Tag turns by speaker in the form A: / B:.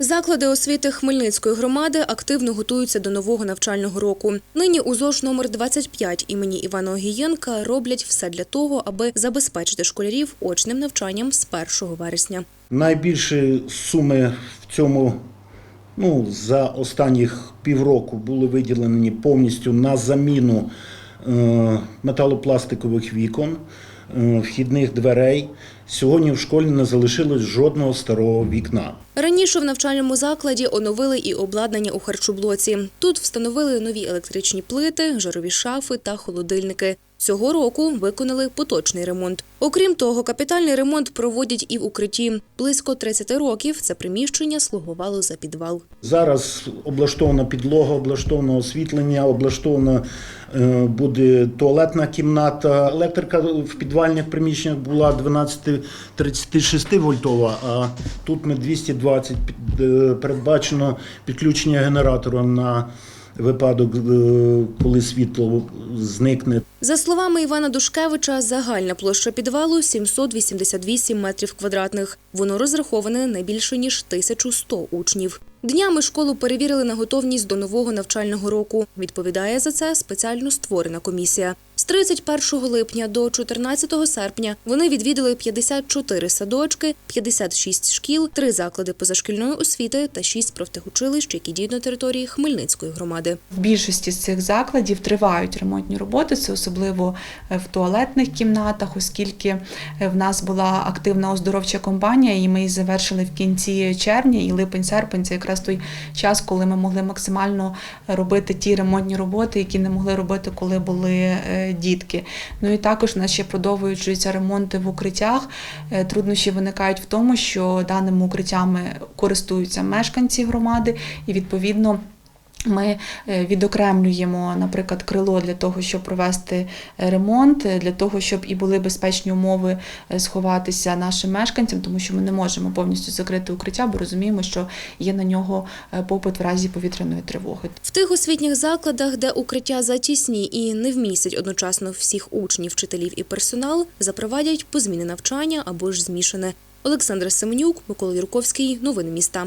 A: Заклади освіти Хмельницької громади активно готуються до нового навчального року. Нині у ЗОЖ номер 25 імені Івана Огієнка роблять все для того, аби забезпечити школярів очним навчанням з 1 вересня.
B: Найбільші суми в цьому ну, за останніх півроку були виділені повністю на заміну металопластикових вікон, е, вхідних дверей. Сьогодні в школі не залишилось жодного старого вікна.
A: Раніше в навчальному закладі оновили і обладнання у харчоблоці. Тут встановили нові електричні плити, жарові шафи та холодильники. Цього року виконали поточний ремонт. Окрім того, капітальний ремонт проводять і в укритті. Близько 30 років це приміщення слугувало за підвал.
B: Зараз облаштована підлога, облаштоване освітлення, облаштована е, буде туалетна кімната. Електрика в підвальних приміщеннях була 12-36 вольтова, а тут ми 220 під- е, передбачено підключення генератора на випадок, е, коли світло зникне.
A: За словами Івана Душкевича, загальна площа підвалу 788 метрів квадратних. Воно розраховане на більше ніж 1100 учнів. Днями школу перевірили на готовність до нового навчального року. Відповідає за це спеціально створена комісія. З 31 липня до 14 серпня вони відвідали 54 садочки, 56 шкіл, 3 заклади позашкільної освіти та 6 профтехучилищ, які діють на території Хмельницької громади.
C: В більшості з цих закладів тривають ремонтні роботи, це особливо е, в туалетних кімнатах, оскільки е, в нас була активна оздоровча кампанія, і ми її завершили в кінці червня, і липень-серпень це якраз той час, коли ми могли максимально робити ті ремонтні роботи, які не могли робити, коли були е, дітки. Ну і також у нас ще продовжуються ремонти в укриттях. Е, Труднощі виникають в тому, що даними укриттями користуються мешканці громади, і відповідно. Ми е, відокремлюємо, наприклад, крило для того, щоб провести е, ремонт, е, для того, щоб і були безпечні умови сховатися нашим мешканцям, тому що ми не можемо повністю закрити укриття, бо розуміємо, що є на нього попит в разі повітряної тривоги.
A: В тих освітніх закладах, де укриття затісні і не вмістять одночасно всіх учнів, вчителів і персонал, запровадять позміни навчання або ж змішане. Олександр Семенюк, Микола Юрковський. Новини міста.